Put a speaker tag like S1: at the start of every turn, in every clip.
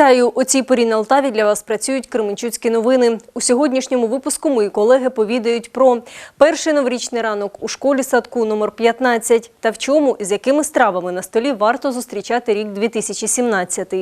S1: Вітаю! У цій порі на Алтаві для вас працюють Кременчуцькі новини. У сьогоднішньому випуску мої колеги повідають про перший новорічний ранок у школі садку номер 15 та в чому і з якими стравами на столі варто зустрічати рік 2017.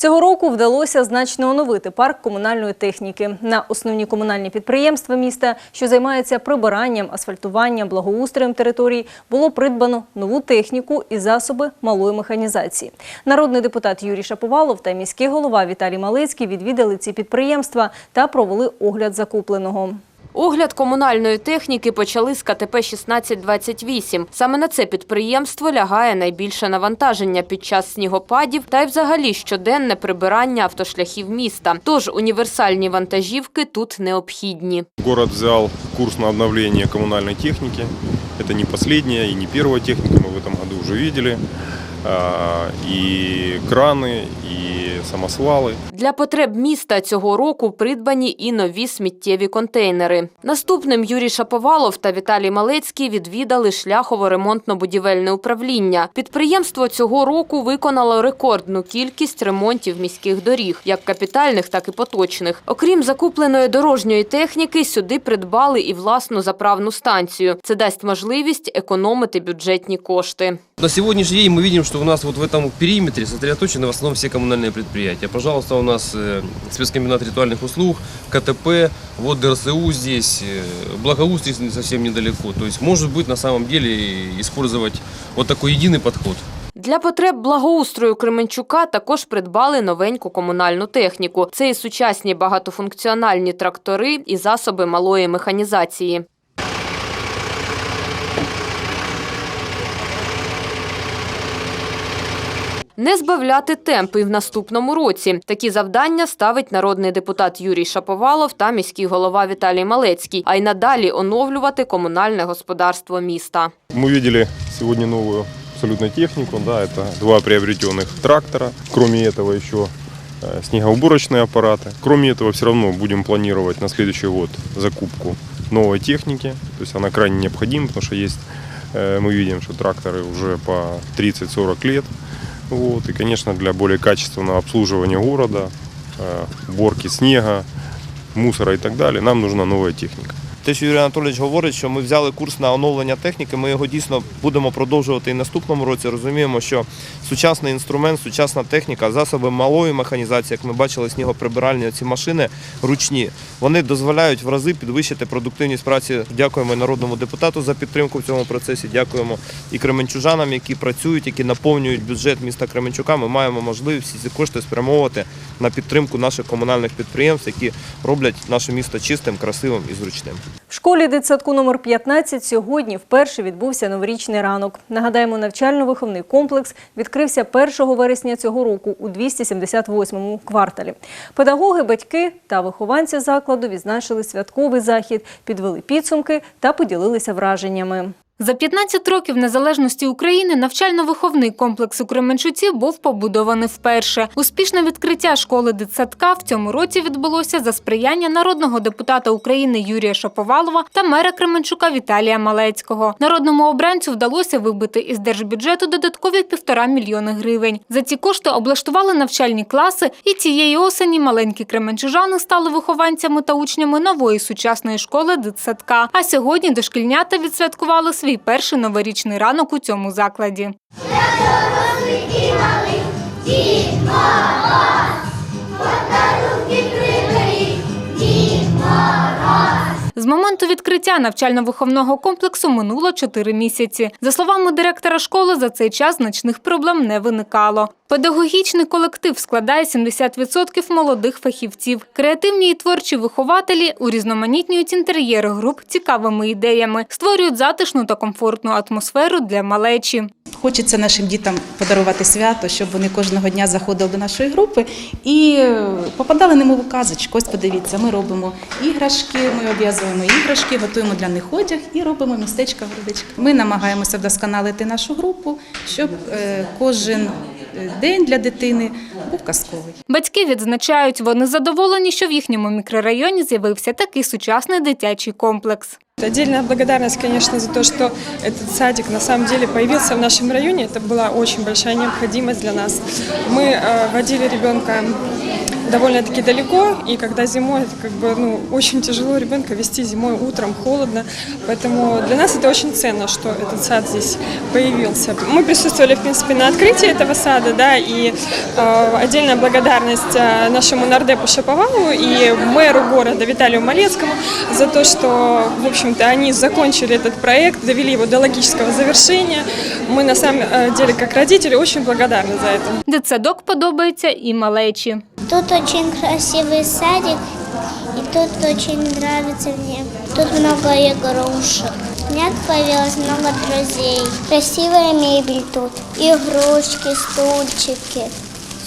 S1: Цього року вдалося значно оновити парк комунальної техніки. На основні комунальні підприємства міста, що займаються прибиранням, асфальтуванням, благоустроєм територій, було придбано нову техніку і засоби малої механізації. Народний депутат Юрій Шаповалов та міський голова Віталій Малицький відвідали ці підприємства та провели огляд закупленого.
S2: Огляд комунальної техніки почали з КТП 1628. Саме на це підприємство лягає найбільше навантаження під час снігопадів та й взагалі щоденне прибирання автошляхів міста. Тож універсальні вантажівки тут необхідні.
S3: Город взял курс на обновление коммунальной техники. Это не последняя и не первая техника, мы в этом году уже видели. А, И краны, и самосвалы.
S2: Для потреб міста цього року придбані і нові сміттєві контейнери. Наступним Юрій Шаповалов та Віталій Малецький відвідали шляхово-ремонтно-будівельне управління. Підприємство цього року виконало рекордну кількість ремонтів міських доріг, як капітальних, так і поточних. Окрім закупленої дорожньої техніки, сюди придбали і власну заправну станцію. Це дасть можливість економити бюджетні кошти.
S4: На сегодняшний день мы видим, что у нас вот в этом периметре сосредоточены в основном все коммунальные предприятия. Пожалуйста, у нас э, спецкомбинат ритуальных услуг, КТП, вот ДРСУ здесь, э, Благоустрий не совсем недалеко. То есть может быть на самом деле использовать вот такой единый подход.
S2: Для потреб благоустрою Кременчука також придбали новеньку комунальну техніку. Це і сучасні багатофункціональні трактори і засоби малої механізації. Не збавляти темпи в наступному році. Такі завдання ставить народний депутат Юрій Шаповалов та міський голова Віталій Малецький, а й надалі оновлювати комунальне господарство міста.
S3: Мы видели сегодня новую абсолютно технику. Да, это два приобретенных трактора. Кроме этого еще э, снегоуборочные аппараты. Кроме этого все равно будем планировать на следующий год закупку новой техники. То есть она крайне необходима, потому что есть, э, мы видим, что тракторы уже по 30-40 лет. Вот, и, конечно, для более качественного обслуживания города, э, уборки снега, мусора и так далее, нам нужна новая техника.
S5: Те, що Юрій Анатолійович говорить, що ми взяли курс на оновлення техніки, ми його дійсно будемо продовжувати і наступному році. Розуміємо, що сучасний інструмент, сучасна техніка, засоби малої механізації, як ми бачили, снігоприбиральні ці машини ручні, вони дозволяють в рази підвищити продуктивність праці. Дякуємо і народному депутату за підтримку в цьому процесі. Дякуємо і кременчужанам, які працюють, які наповнюють бюджет міста Кременчука. Ми маємо можливість всі ці кошти спрямовувати на підтримку наших комунальних підприємств, які роблять наше місто чистим, красивим і зручним.
S1: В школі дитсадку номер 15 сьогодні вперше відбувся новорічний ранок. Нагадаємо, навчально-виховний комплекс відкрився 1 вересня цього року у 278-му кварталі. Педагоги, батьки та вихованці закладу відзначили святковий захід, підвели підсумки та поділилися враженнями.
S6: За 15 років незалежності України навчально-виховний комплекс у Кременчуці був побудований вперше. Успішне відкриття школи дитсадка в цьому році відбулося за сприяння народного депутата України Юрія Шаповалова та мера Кременчука Віталія Малецького. Народному обранцю вдалося вибити із держбюджету додаткові півтора мільйони гривень. За ці кошти облаштували навчальні класи, і цієї осені маленькі кременчужани стали вихованцями та учнями нової сучасної школи дитсадка. А сьогодні дошкільнята відсвяткували свій перший новорічний ранок у цьому закладі. З моменту відкриття навчально-виховного комплексу минуло 4 місяці. За словами директора школи, за цей час значних проблем не виникало. Педагогічний колектив складає 70% молодих фахівців. Креативні і творчі вихователі урізноманітнюють інтер'єри груп цікавими ідеями, створюють затишну та комфортну атмосферу для малечі.
S7: Хочеться нашим дітям подарувати свято, щоб вони кожного дня заходили до нашої групи і е, попадали немов у казочку. Ось подивіться, ми робимо іграшки, ми обв'язуємо іграшки, готуємо для них одяг і робимо містечка городичка. Ми намагаємося вдосконалити нашу групу, щоб е, кожен е, день для дитини був казковий.
S6: Батьки відзначають, вони задоволені, що в їхньому мікрорайоні з'явився такий сучасний дитячий комплекс.
S8: Отдельная благодарность, конечно, за то, что этот садик на самом деле появился в нашем районе. Это была очень большая необходимость для нас. Мы э, водили ребенка довольно-таки далеко, и когда зимой, это как бы, ну, очень тяжело ребенка вести зимой утром, холодно, поэтому для нас это очень ценно, что этот сад здесь появился. Мы присутствовали, в принципе, на открытии этого сада, да, и э, отдельная благодарность э, нашему нардепу Шаповалу и мэру города Виталию Малецкому за то, что, в общем-то, они закончили этот проект, довели его до логического завершения. Мы, на самом э, деле, как родители, очень благодарны за это.
S6: Дитсадок подобається і малечі.
S9: Тут очень красивый садик, и тут очень нравится мне. Тут много игрушек. У меня появилось много друзей. Красивая мебель тут. Игрушки, стульчики,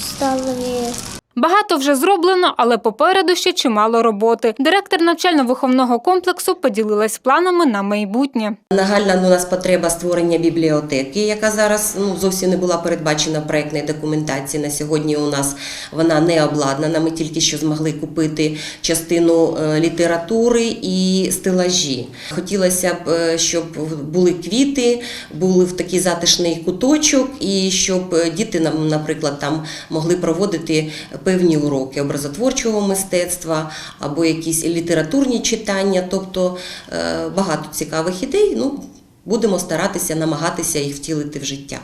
S9: столы.
S6: Багато вже зроблено, але попереду ще чимало роботи. Директор навчально-виховного комплексу поділилась планами на майбутнє.
S10: Нагальна у нас потреба створення бібліотеки, яка зараз ну, зовсім не була передбачена в проектній документації. На сьогодні у нас вона не обладнана. Ми тільки що змогли купити частину е, літератури і стелажі. Хотілося б, е, щоб були квіти, були в такий затишний куточок, і щоб е, діти, нам, наприклад, там могли проводити певні уроки образотворчого мистецтва або якісь літературні читання, тобто е, багато цікавих ідей. Ну, будемо старатися намагатися їх втілити в життя.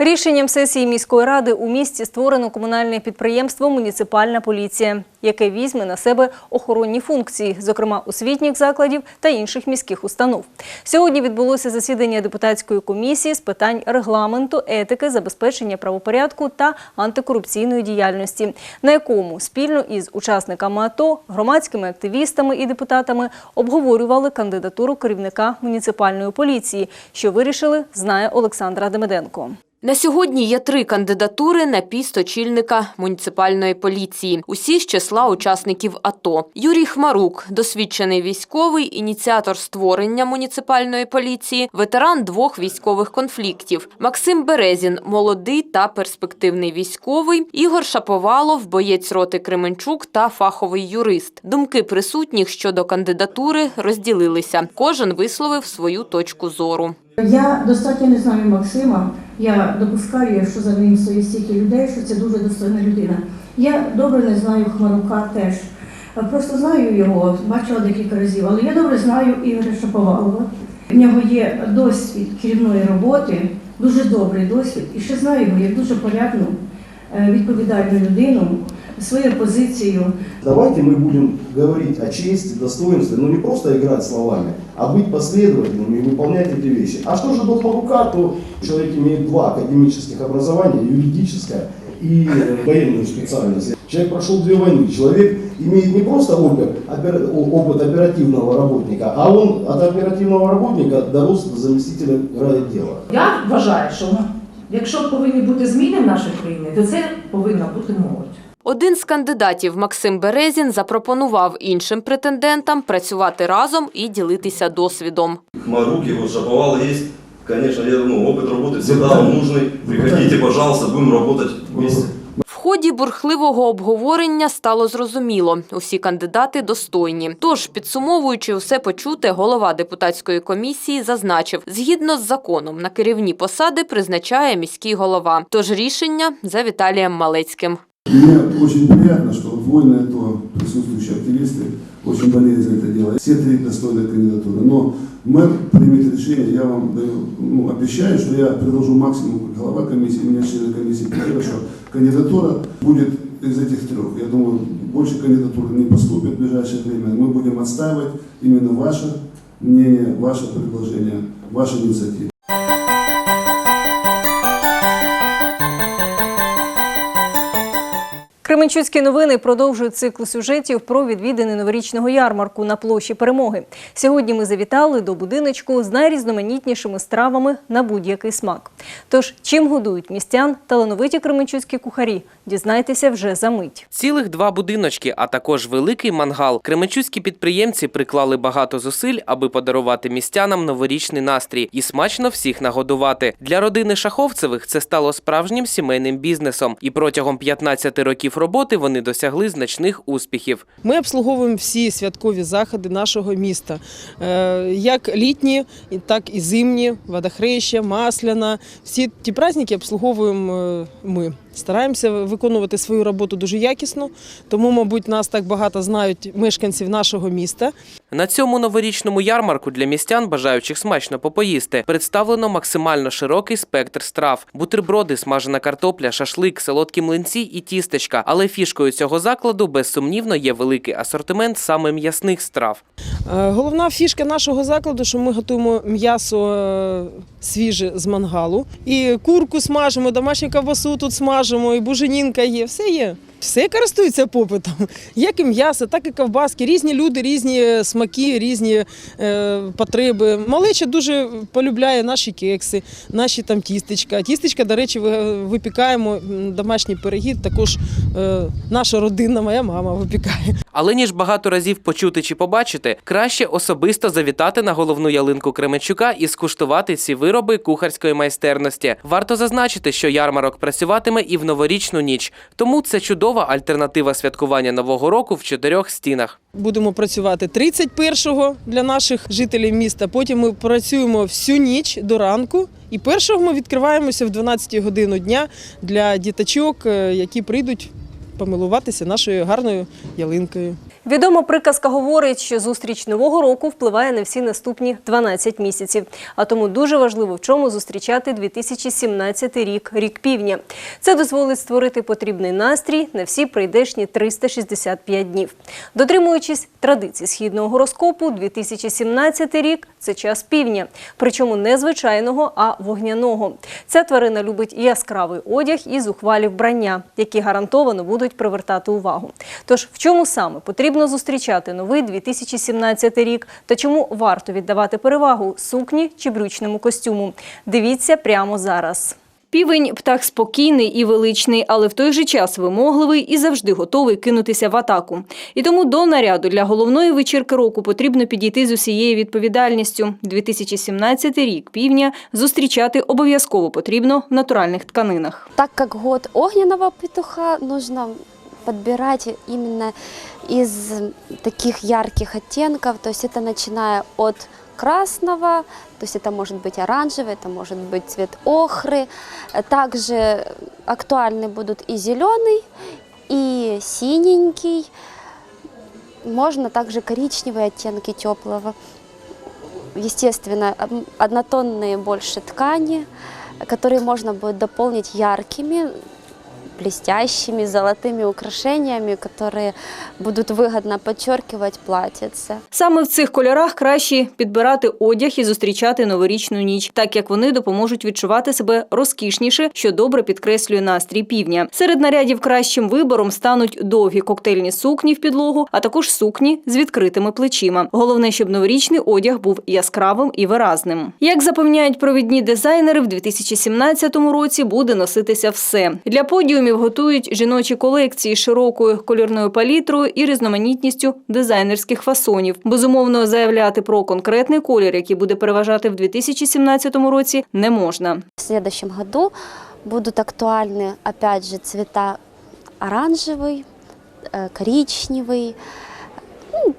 S1: Рішенням сесії міської ради у місті створено комунальне підприємство Муніципальна поліція, яке візьме на себе охоронні функції, зокрема освітніх закладів та інших міських установ. Сьогодні відбулося засідання депутатської комісії з питань регламенту, етики, забезпечення правопорядку та антикорупційної діяльності, на якому спільно із учасниками АТО, громадськими активістами і депутатами обговорювали кандидатуру керівника муніципальної поліції, що вирішили, знає Олександра Демиденко.
S2: На сьогодні є три кандидатури на піст очільника муніципальної поліції. Усі з числа учасників АТО. Юрій Хмарук, досвідчений військовий, ініціатор створення муніципальної поліції, ветеран двох військових конфліктів. Максим Березін, молодий та перспективний військовий. Ігор Шаповалов, боєць роти Кременчук та фаховий юрист. Думки присутніх щодо кандидатури розділилися. Кожен висловив свою точку зору.
S11: Я достатньо не знаю Максима. Я допускаю, що за ним стоїть стільки людей, що це дуже достойна людина. Я добре не знаю Хмарука теж. Просто знаю його, бачила декілька разів, але я добре знаю Ігоря Шаповалова. В нього є досвід керівної роботи, дуже добрий досвід. І ще знаю його як дуже порядну, е, відповідальну людину, свою позицію.
S12: Давайте мы будем говорить о чести, достоинстве, но не просто играть словами, а быть последовательными и выполнять эти вещи. А что же до Павука, то человек имеет два академических образования, юридическое и э, военную специальность. Человек прошел две войны, человек имеет не просто опыт, опер- о- опыт оперативного работника, а он от оперативного работника дорос до заместителя райотдела.
S13: Я вважаю, що якщо повинні бути зміни в нашій країні, то це повинна бути молодь.
S2: Один з кандидатів Максим Березін запропонував іншим претендентам працювати разом і ділитися досвідом.
S14: Хмарук, его Шаповал есть. Конечно, я, ну, опыт работы всегда вам нужный. Приходите, пожалуйста, будем работать вместе.
S2: В ході бурхливого обговорення стало зрозуміло – усі кандидати достойні. Тож, підсумовуючи усе почуте, голова депутатської комісії зазначив, згідно з законом, на керівні посади призначає міський голова. Тож рішення за Віталієм Малецьким.
S12: Мне очень приятно, что вот воины АТО, присутствующие активисты, очень болеют за это дело. Все три достойные кандидатуры. Но мэр примет решение, я вам даю, ну, обещаю, что я предложу максимум как глава комиссии, меня члены комиссии поддержат, что кандидатура будет из этих трех. Я думаю, больше кандидатур не поступит в ближайшее время. Мы будем отстаивать именно ваше мнение, ваше предложение, ваши инициативы.
S1: Кременчуцькі новини продовжують цикл сюжетів про відвідини новорічного ярмарку на площі Перемоги. Сьогодні ми завітали до будиночку з найрізноманітнішими стравами на будь-який смак. Тож, чим годують містян талановиті кременчуцькі кухарі, дізнайтеся вже за мить.
S15: Цілих два будиночки, а також великий мангал. Кременчуцькі підприємці приклали багато зусиль, аби подарувати містянам новорічний настрій і смачно всіх нагодувати. Для родини Шаховцевих це стало справжнім сімейним бізнесом. І протягом 15 років роботи вони досягли значних успіхів.
S16: Ми обслуговуємо всі святкові заходи нашого міста, Е, як літні, так і зимні, водохреща, масляна. Всі ті праздники обслуговуємо е, ми. Стараємося виконувати свою роботу дуже якісно, тому, мабуть, нас так багато знають мешканців нашого міста.
S15: На цьому новорічному ярмарку для містян, бажаючих смачно попоїсти, представлено максимально широкий спектр страв: бутерброди, смажена картопля, шашлик, солодкі млинці і тістечка. Але фішкою цього закладу безсумнівно є великий асортимент саме м'ясних страв.
S16: Е, Головна фішка нашого закладу, що ми готуємо м'ясо е, свіже з мангалу. І курку смажимо, домашню ковбасу тут смажимо, і буженінка є, все є. Все користується попитом. Як і м'ясо, так і ковбаски. Різні люди, різні смаки, різні е, потреби. Малеча дуже полюбляє наші кекси, наші там тістечка. Тістечка, до речі, випікаємо м, домашні пироги. Також е, наша родина, моя мама випікає.
S15: Але ніж багато разів почути чи побачити, краще особисто завітати на головну ялинку Кременчука і скуштувати ці вироби кухарської майстерності. Варто зазначити, що ярмарок працюватиме і в новорічну ніч, тому це чудова альтернатива святкування нового року в чотирьох стінах.
S16: Будемо працювати 31-го для наших жителів міста. Потім ми працюємо всю ніч до ранку. І першого ми відкриваємося в 12-й годину дня для діточок, е, які прийдуть помилуватися нашою гарною ялинкою.
S1: Відома приказка говорить, що зустріч нового року впливає на всі наступні 12 місяців. А тому дуже важливо в чому зустрічати 2017 рік, рік півня. Це дозволить створити потрібний настрій на всі прийдешні 365 днів. Дотримуючись традицій східного гороскопу, 2017 рік це час півня, причому не звичайного, а вогняного. Ця тварина любить яскравий одяг і зухвалі вбрання, які гарантовано будуть привертати увагу. Тож в чому саме потрібно зустрічати новий 2017 рік та чому варто віддавати перевагу сукні чи брючному костюму? Дивіться прямо зараз. Півень птах спокійний і величний, але в той же час вимогливий і завжди готовий кинутися в атаку. І тому до наряду для головної вечірки року потрібно підійти з усією відповідальністю. 2017 рік півня зустрічати обов'язково потрібно в натуральних тканинах.
S17: Так як год огненного петуха, нужно подбирать именно из таких ярких оттенков, то есть это начиная от красного, то есть это может быть оранжевый, это может быть цвет охры. Также актуальны будут и зеленый, и синенький, можно также коричневые оттенки теплого. Естественно, однотонные больше ткани, которые можно будет дополнить яркими, блестящими золотыми украшениями, которые будут выгодно подчеркивать платьице.
S1: Саме в цих кольорах краще підбирати одяг і зустрічати новорічну ніч, так як вони допоможуть відчувати себе розкішніше, що добре підкреслює настрій півня. Серед нарядів кращим вибором стануть довгі коктейльні сукні в підлогу, а також сукні з відкритими плечима. Головне, щоб новорічний одяг був яскравим і виразним. Як запевняють провідні дизайнери, в 2017 році буде носитися все. Для подіумів готують жіночі колекції з широкою кольорною палітрою і різноманітністю дизайнерських фасонів. Безумовно, заявляти про конкретний колір, який буде переважати в 2017 році, не можна.
S17: В следующем году будут актуальны, опять же, цвета оранжевый, э, коричневый, ну,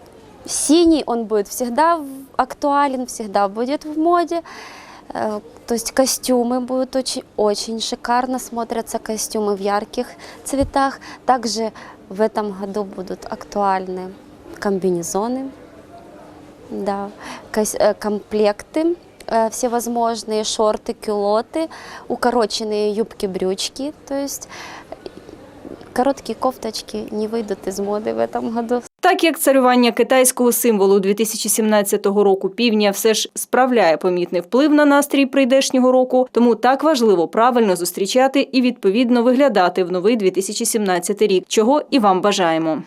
S17: синий, он будет всегда в- актуален, всегда будет в моде. Э, То есть костюмы будут очень, очень шикарно смотрятся, костюмы в ярких цветах. Также в этом году будут актуальны комбинезоны, да, кос- э, комплекты э, всевозможные, шорты, кюлоты, укороченные юбки-брючки, то есть короткие кофточки не выйдут из моды в этом году.
S1: Так як царювання китайського символу 2017 року півня все ж справляє помітний вплив на настрій прийдешнього року, тому так важливо правильно зустрічати і відповідно виглядати в новий 2017 рік, чого і вам бажаємо.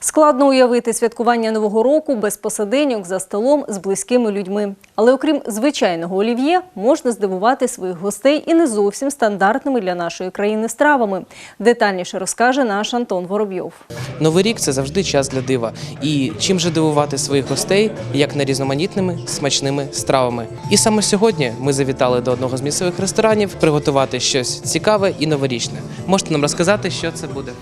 S1: Складно уявити святкування нового року без посадиньок за столом з близькими людьми. Але окрім звичайного олів'є, можна здивувати своїх гостей і не зовсім стандартними для нашої країни стравами. Детальніше розкаже наш Антон Воробйов.
S18: Новий рік це завжди час для дива. І чим же дивувати своїх гостей, як не різноманітними смачними стравами. І саме сьогодні ми завітали до одного з місцевих ресторанів приготувати щось цікаве і новорічне. Можете нам розказати, що це буде?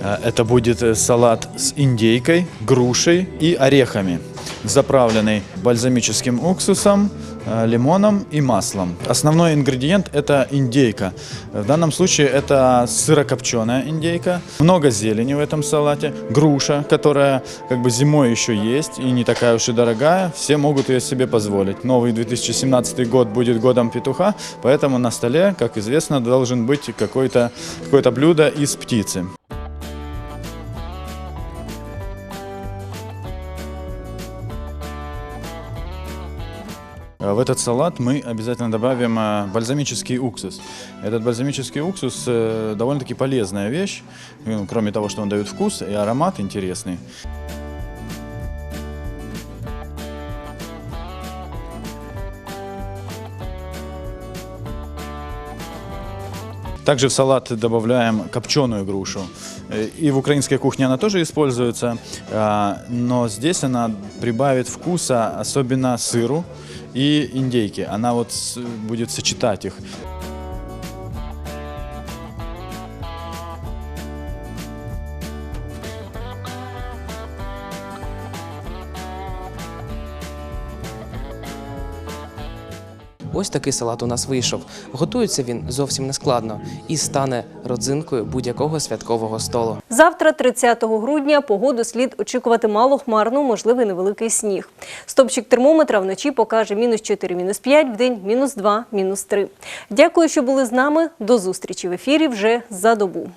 S19: Э, Это будет э, салат с индейкой, грушей и орехами, заправленный бальзамическим уксусом, э, лимоном и маслом. Основной ингредиент – это индейка. В данном случае это сырокопченая индейка. Много зелени в этом салате. Груша, которая как бы зимой еще есть и не такая уж и дорогая. Все могут ее себе позволить. Новый 2017 год будет годом петуха, поэтому на столе, как известно, должен быть какое-то какое блюдо из птицы. В этот салат мы обязательно добавим э, бальзамический уксус. Этот бальзамический уксус э, довольно-таки полезная вещь, ну, кроме того, что он дает вкус и аромат интересный. Также в салат добавляем копченую грушу. Э, И в украинской кухне она тоже используется, а, но здесь она прибавит вкуса, особенно сыру и индейки. Она вот будет сочетать их.
S18: Ось такий салат у нас вийшов. Готується він зовсім не складно і стане родзинкою будь-якого святкового столу.
S1: Завтра, 30 грудня, погоду слід очікувати малохмарну, можливий невеликий сніг. Стопчик термометра вночі покаже мінус 4, мінус 5, в день мінус 2, мінус 3. Дякую, що були з нами. До зустрічі в ефірі вже за добу.